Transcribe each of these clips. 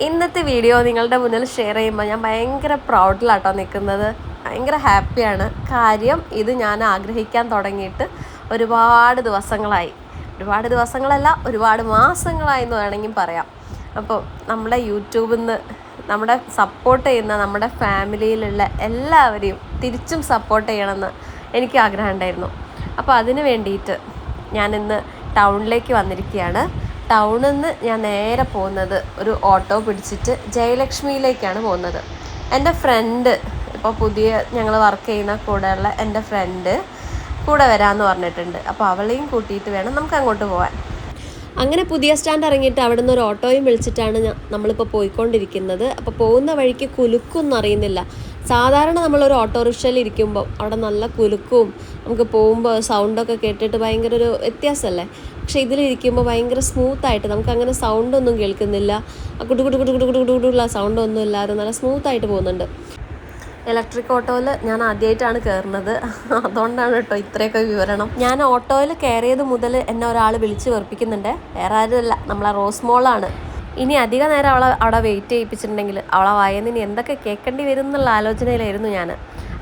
ഇന്നത്തെ വീഡിയോ നിങ്ങളുടെ മുന്നിൽ ഷെയർ ചെയ്യുമ്പോൾ ഞാൻ ഭയങ്കര പ്രൗഡിലാട്ടോ നിൽക്കുന്നത്. ഭയങ്കര ഹാപ്പിയാണ് കാര്യം ഇത് ഞാൻ ആഗ്രഹിക്കാൻ തുടങ്ങിയിട്ട് ഒരുപാട് ദിവസങ്ങളായി. ഒരുപാട് ദിവസങ്ങളല്ല ഒരുപാട് മാസങ്ങളായി എന്ന് വേണമെങ്കിൽ പറയാം. അപ്പോൾ നമ്മുടെ യൂട്യൂബിൽ നിന്ന് നമ്മുടെ സപ്പോർട്ട് ചെയ്യുന്ന നമ്മുടെ ഫാമിലിയിലുള്ള എല്ലാവരെയും തിരിച്ചും സപ്പോർട്ട് ചെയ്യണമെന്ന് എനിക്ക് ആഗ്രഹമുണ്ടായിരുന്നു അപ്പോൾ അതിന് വേണ്ടിയിട്ട് ഞാനിന്ന് ടൗണിലേക്ക് വന്നിരിക്കുകയാണ്. ടൗണിൽ നിന്ന് ഞാൻ നേരെ പോകുന്നത് ഒരു ഓട്ടോ പിടിച്ചിട്ട് ജയലക്ഷ്മിയിലേക്കാണ് പോകുന്നത്. എന്റെ ഫ്രണ്ട് ഇപ്പോൾ പുതിയ ഞങ്ങൾ വർക്ക് ചെയ്യുന്ന കൂടെയുള്ള എന്റെ ഫ്രണ്ട് കൂടെ വരാമെന്ന് പറഞ്ഞിട്ടുണ്ട്. അപ്പോൾ അവളെയും കൂട്ടിയിട്ട് വേണം നമുക്ക് അങ്ങോട്ട് പോകാൻ അങ്ങനെ പുതിയ സ്റ്റാൻഡ് ഇറങ്ങിയിട്ട് അവിടെ നിന്ന് ഒരു ഓട്ടോയും വിളിച്ചിട്ടാണ് നമ്മളിപ്പോൾ പോയിക്കൊണ്ടിരിക്കുന്നത്. അപ്പോൾ പോകുന്ന വഴിക്ക് കുലുക്കൊന്നും അറിയുന്നില്ല. സാധാരണ നമ്മളൊരു ഓട്ടോറിക്ഷയിൽ ഇരിക്കുമ്പോൾ അവിടെ നല്ല കുലുക്കവും നമുക്ക് പോകുമ്പോൾ സൗണ്ടൊക്കെ കേട്ടിട്ട് ഭയങ്കര ഒരു വ്യത്യാസമല്ലേ? പക്ഷെ ഇതിലിരിക്കുമ്പോൾ ഭയങ്കര സ്മൂത്തായിട്ട് നമുക്ക് അങ്ങനെ സൗണ്ടൊന്നും കേൾക്കുന്നില്ല. ആ കുടു കുടു കുടു കുടു കുടു കുടു കുടുള്ള സൗണ്ടൊന്നും ഇല്ലാതെ നല്ല സ്മൂത്തായിട്ട് പോകുന്നുണ്ട്. ഇലക്ട്രിക് ഓട്ടോയിൽ ഞാൻ ആദ്യമായിട്ടാണ് കയറുന്നത് അതുകൊണ്ടാണ് കേട്ടോ ഇത്രയൊക്കെ വിവരണം. ഞാൻ ഓട്ടോയിൽ കയറിയത് മുതൽ എന്നെ ഒരാൾ വിളിച്ച് വെറുപ്പിക്കുന്നുണ്ട്. വേറെ ആരുമല്ല. നമ്മളെ റോസ് മോളാണ്. ഇനി അധിക നേരം അവളെ അവിടെ വെയിറ്റ് ചെയ്യിപ്പിച്ചിട്ടുണ്ടെങ്കിൽ അവളെ വായന്ന് ഇനി എന്തൊക്കെ കേൾക്കേണ്ടി വരും എന്നുള്ള ആലോചനയിലായിരുന്നു ഞാൻ.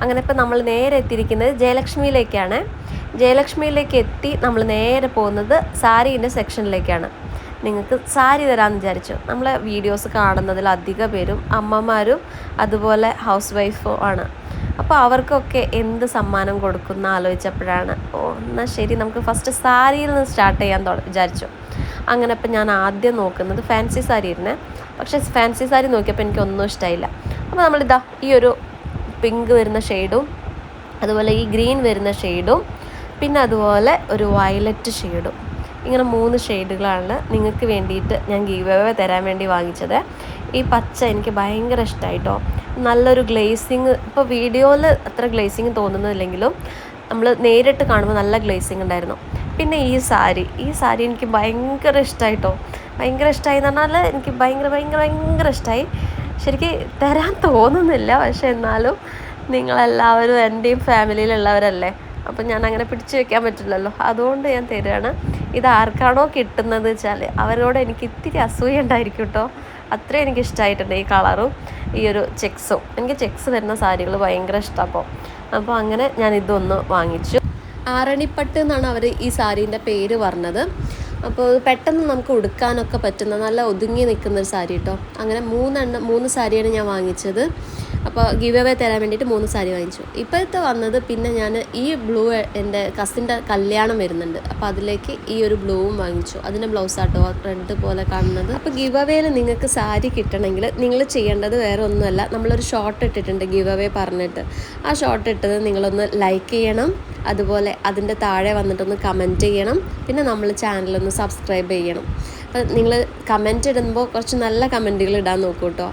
അങ്ങനെ ഇപ്പം നമ്മൾ നേരെ എത്തിയിരിക്കുന്നത് ജയലക്ഷ്മിയിലേക്കാണ്. ജയലക്ഷ്മിയിലേക്ക് എത്തി നമ്മൾ നേരെ പോകുന്നത് സാരീന്റെ സെക്ഷനിലേക്കാണ്. നിങ്ങൾക്ക് സാരി തരാമെന്ന് വിചാരിച്ചു. നമ്മളെ വീഡിയോസ് കാണുന്നതിൽ അധിക പേരും അമ്മമാരും അതുപോലെ ഹൗസ് വൈഫും ആണ്. അപ്പോൾ അവർക്കൊക്കെ എന്ത് സമ്മാനം കൊടുക്കുന്ന ആലോചിച്ചപ്പോഴാണ്. ഓ എന്നാൽ ശരി നമുക്ക് ഫസ്റ്റ് സാരിയിൽ നിന്ന് സ്റ്റാർട്ട് ചെയ്യാൻ വിചാരിച്ചു. അങ്ങനെ അപ്പം ഞാൻ ആദ്യം നോക്കുന്നത് ഫാൻസി സാരി ഇരുന്നേ പക്ഷേ ഫാൻസി സാരി നോക്കിയപ്പോൾ എനിക്കൊന്നും ഇഷ്ടമായില്ല അപ്പോൾ നമ്മളിതാ ഈ ഒരു പിങ്ക് വരുന്ന ഷെയ്ഡും അതുപോലെ ഈ ഗ്രീൻ വരുന്ന ഷെയ്ഡും പിന്നെ അതുപോലെ ഒരു വയലറ്റ് ഷെയ്ഡും ഇങ്ങനെ മൂന്ന് ഷെയ്ഡുകളാണ് നിങ്ങൾക്ക് വേണ്ടിയിട്ട് ഞാൻ ഗീവ് തരാൻ വേണ്ടി വാങ്ങിച്ചത്. ഈ പച്ച എനിക്ക് ഭയങ്കര ഇഷ്ടമായിട്ടോ നല്ലൊരു ഗ്ലേസിങ് ഇപ്പോൾ വീഡിയോയിൽ അത്ര ഗ്ലേസിങ് തോന്നുന്നില്ലെങ്കിലും നമ്മൾ നേരിട്ട് കാണുമ്പോൾ നല്ല ഗ്ലേസിങ് ഉണ്ടായിരുന്നു. പിന്നെ ഈ സാരി ഈ സാരി എനിക്ക് ഭയങ്കര ഇഷ്ടമായിട്ടോ ഭയങ്കര ഇഷ്ടമായി എന്ന് പറഞ്ഞാൽ എനിക്ക് ഭയങ്കര ഭയങ്കര ഭയങ്കര ഇഷ്ടമായി ശരിക്കും തരാൻ തോന്നുന്നില്ല പക്ഷെ എന്നാലും നിങ്ങളെല്ലാവരും എന്റെയും ഫാമിലിയിലുള്ളവരല്ലേ. അപ്പം ഞാൻ അങ്ങനെ പിടിച്ചു വെക്കാൻ പറ്റില്ലല്ലോ. അതുകൊണ്ട് ഞാൻ തരുകയാണ് ഇത് ആർക്കാണോ കിട്ടുന്നത് വെച്ചാൽ അവരോട് എനിക്ക് ഇത്തിരി അസൂയ ഉണ്ടായിരിക്കും കേട്ടോ. അത്രയും എനിക്ക് ഇഷ്ടമായിട്ടുണ്ട് ഈ കളറും ഈ ഒരു ചെക്സും. എനിക്ക് ചെക്സ് വരുന്ന സാരികൾ ഭയങ്കര ഇഷ്ടമാണ് അപ്പോൾ അപ്പോൾ അങ്ങനെ ഞാൻ ഇതൊന്ന് വാങ്ങിച്ചു. ആറണിപ്പട്ട് എന്നാണ് അവർ ഈ സാരീന്റെ പേര് പറഞ്ഞത്. അപ്പോൾ പെട്ടെന്ന് നമുക്ക് ഉടുക്കാനൊക്കെ പറ്റുന്ന നല്ല ഒതുങ്ങി നിൽക്കുന്ന ഒരു സാരി കേട്ടോ അങ്ങനെ മൂന്നെണ്ണം മൂന്ന് സാരിയാണ് ഞാൻ വാങ്ങിച്ചത്. അപ്പോൾ ഗിവ് അവേ തരാൻ വേണ്ടിയിട്ട് മൂന്ന് സാരി വാങ്ങിച്ചു. ഇപ്പോഴത്തെ വന്നത് പിന്നെ ഞാൻ ഈ ബ്ലൂ എന്റെ കസിന്റെ കല്യാണം വരുന്നുണ്ട്. അപ്പോൾ അതിലേക്ക് ഈ ഒരു ബ്ലൂവും വാങ്ങിച്ചു. അതിന്റെ ബ്ലൗസ് ആട്ടോ റെഡ് പോലെ കാണുന്നത്. അപ്പോൾ ഗിവ് അവേയിൽ നിങ്ങൾക്ക് സാരി കിട്ടണമെങ്കിൽ നിങ്ങൾ ചെയ്യേണ്ടത് വേറെ ഒന്നുമല്ല. നമ്മളൊരു ഷോർട്ട് ഇട്ടിട്ടുണ്ട് ഗിവ് അവേ പറഞ്ഞിട്ട്. ആ ഷോർട്ട് ഇട്ടത് നിങ്ങളൊന്ന് ലൈക്ക് ചെയ്യണം. അതുപോലെ അതിന്റെ താഴെ വന്നിട്ടൊന്ന് കമന്റ് ചെയ്യണം. പിന്നെ നമ്മൾ ചാനലൊന്ന് സബ്സ്ക്രൈബ് ചെയ്യണം. അപ്പം നിങ്ങൾ കമന്റ് ഇടുമ്പോൾ കുറച്ച് നല്ല കമന്റുകൾ ഇടാൻ നോക്കൂ കേട്ടോ.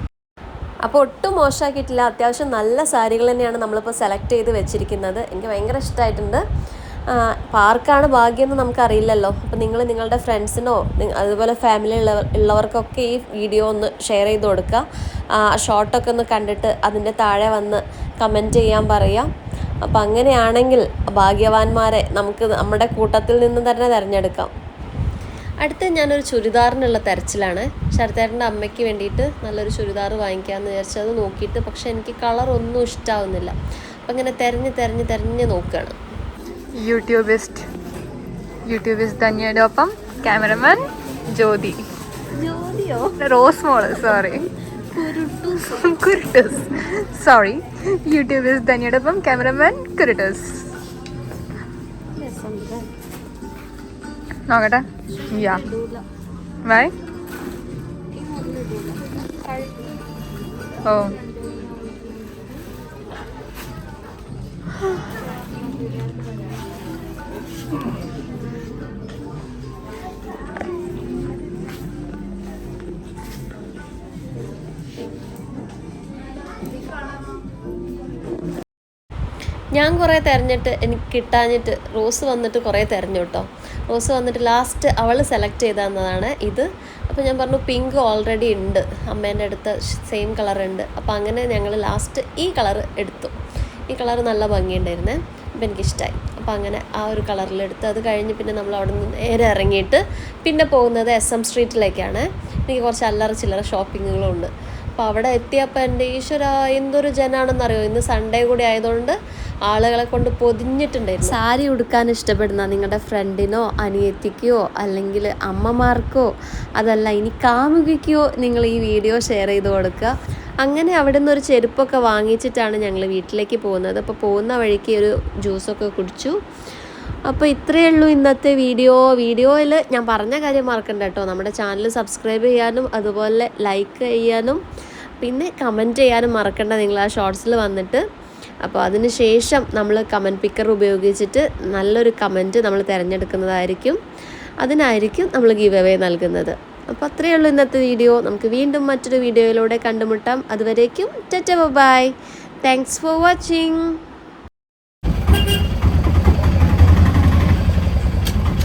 അപ്പോൾ ഒട്ടും മോശമാക്കിയിട്ടില്ല. അത്യാവശ്യം നല്ല സാരികൾ തന്നെയാണ് നമ്മളിപ്പോൾ സെലക്ട് ചെയ്ത് വെച്ചിരിക്കുന്നത്. എനിക്ക് ഭയങ്കര ഇഷ്ടമായിട്ടുണ്ട്. പാർക്കാണ് ഭാഗ്യം എന്ന് നമുക്കറിയില്ലല്ലോ. അപ്പോൾ നിങ്ങൾ നിങ്ങളുടെ ഫ്രണ്ട്സിനോ അതുപോലെ ഫാമിലി ഉള്ളവർ ഉള്ളവർക്കൊക്കെ ഈ വീഡിയോ ഒന്ന് ഷെയർ ചെയ്ത് കൊടുക്കുക. ഷോട്ടൊക്കെ ഒന്ന് കണ്ടിട്ട് അതിന്റെ താഴെ വന്ന് കമന്റ് ചെയ്യാൻ പറയാം അപ്പോൾ അങ്ങനെയാണെങ്കിൽ ഭാഗ്യവാന്മാരെ നമുക്ക് നമ്മുടെ കൂട്ടത്തിൽ നിന്ന് തന്നെ തിരഞ്ഞെടുക്കാം. അടുത്ത ഞാനൊരു ചുരിദാറിനുള്ള തെരച്ചിലാണ്. ശരത്തേട്ടന്റെ അമ്മയ്ക്ക് വേണ്ടിയിട്ട് നല്ലൊരു ചുരിദാർ വാങ്ങിക്കാമെന്ന് വിചാരിച്ചു അത് നോക്കിയിട്ട് പക്ഷെ എനിക്ക് കളർ ഒന്നും ഇഷ്ടാവുന്നില്ല. അപ്പം ഇങ്ങനെ തിരഞ്ഞ് തിരഞ്ഞ് തിരഞ്ഞ് നോക്കുകയാണ് യൂട്യൂബിസ്റ്റ്. യൂട്യൂബിസ്റ്റ് ധന്യയുടെ ഒപ്പം ക്യാമറമാൻ ജ്യോതി. ജ്യോതിയോ? റോസ് മോൾ സോറി കുരുട്ടസ്. സോറി യൂട്യൂബിസ്റ്റ് ധനിയോടൊപ്പം ക്യാമറമാൻ കുരുട്ടസ്. നോക്കട്ടെ. യാ വൈ. ഓ. ഞാൻ കുറേ തിരഞ്ഞിട്ട് എനിക്ക് കിട്ടാഞ്ഞിട്ട് റോസ് വന്നിട്ട് കുറേ തിരഞ്ഞു കേട്ടോ റോസ് വന്നിട്ട് ലാസ്റ്റ് അവൾ സെലക്ട് ചെയ്തതെന്നതാണ് ഇത്. അപ്പോൾ ഞാൻ പറഞ്ഞു പിങ്ക് ഓൾറെഡി ഉണ്ട്. അമ്മേന്റെ അടുത്ത് സെയിം കളർ ഉണ്ട്. അപ്പോൾ അങ്ങനെ ഞങ്ങൾ ലാസ്റ്റ് ഈ കളർ എടുത്തു. ഈ കളർ നല്ല ഭംഗിയുണ്ടായിരുന്നേ. അപ്പോൾ എനിക്കിഷ്ടമായി അപ്പോൾ അങ്ങനെ ആ ഒരു കളറിലെടുത്ത് അത് കഴിഞ്ഞ് പിന്നെ നമ്മൾ അവിടെ നിന്ന് നേരെ ഇറങ്ങിയിട്ട് പിന്നെ പോകുന്നത് എസ് എം സ്ട്രീറ്റിലേക്കാണ് എനിക്ക് കുറച്ച് അല്ലറ ചില്ലറ ഷോപ്പിങ്ങുകളുണ്ട് അപ്പോൾ അവിടെ എത്തിയപ്പോൾ എന്റെ ഈശ്വര എന്തൊരു ജനാണെന്നറിയോ? ഇന്ന് സൺഡേ കൂടി ആയതുകൊണ്ട് ആളുകളെ കൊണ്ട് പൊതിഞ്ഞിട്ടുണ്ടായിരുന്നു. സാരി ഉടുക്കാൻ ഇഷ്ടപ്പെടുന്ന നിങ്ങളുടെ ഫ്രണ്ടിനോ അനിയത്തിക്കോ അല്ലെങ്കിൽ അമ്മമാർക്കോ അതല്ല ഇനി കാമുകിക്കോ നിങ്ങൾ ഈ വീഡിയോ ഷെയർ ചെയ്ത് കൊടുക്കുക. അങ്ങനെ അവിടെ നിന്ന് ഒരു ചെരുപ്പൊക്കെ വാങ്ങിച്ചിട്ടാണ് ഞങ്ങൾ വീട്ടിലേക്ക് പോകുന്നത്. അപ്പോൾ പോകുന്ന വഴിക്ക് ഒരു ജ്യൂസൊക്കെ കുടിച്ചു. അപ്പോൾ ഇത്രയേ ഉള്ളൂ ഇന്നത്തെ വീഡിയോ. വീഡിയോയിൽ ഞാൻ പറഞ്ഞ കാര്യം മറക്കണ്ട കേട്ടോ. നമ്മുടെ ചാനൽ സബ്സ്ക്രൈബ് ചെയ്യാനും അതുപോലെ ലൈക്ക് ചെയ്യാനും പിന്നെ കമന്റ് ചെയ്യാനും മറക്കണ്ട. നിങ്ങൾ ആ ഷോർട്സിൽ വന്നിട്ട്. അപ്പോൾ അതിന് ശേഷം നമ്മൾ കമന്റ് പിക്കർ ഉപയോഗിച്ചിട്ട് നല്ലൊരു കമന്റ് നമ്മൾ തിരഞ്ഞെടുക്കുന്നതായിരിക്കും. അതിനായിരിക്കും നമ്മൾ ഗീവ് അവേ നൽകുന്നത്. അപ്പോൾ അത്രയേ ഉള്ളൂ ഇന്നത്തെ വീഡിയോ. നമുക്ക് വീണ്ടും മറ്റൊരു വീഡിയോയിലൂടെ കണ്ടുമുട്ടാം. അതുവരേക്കും tata bye thanks for watching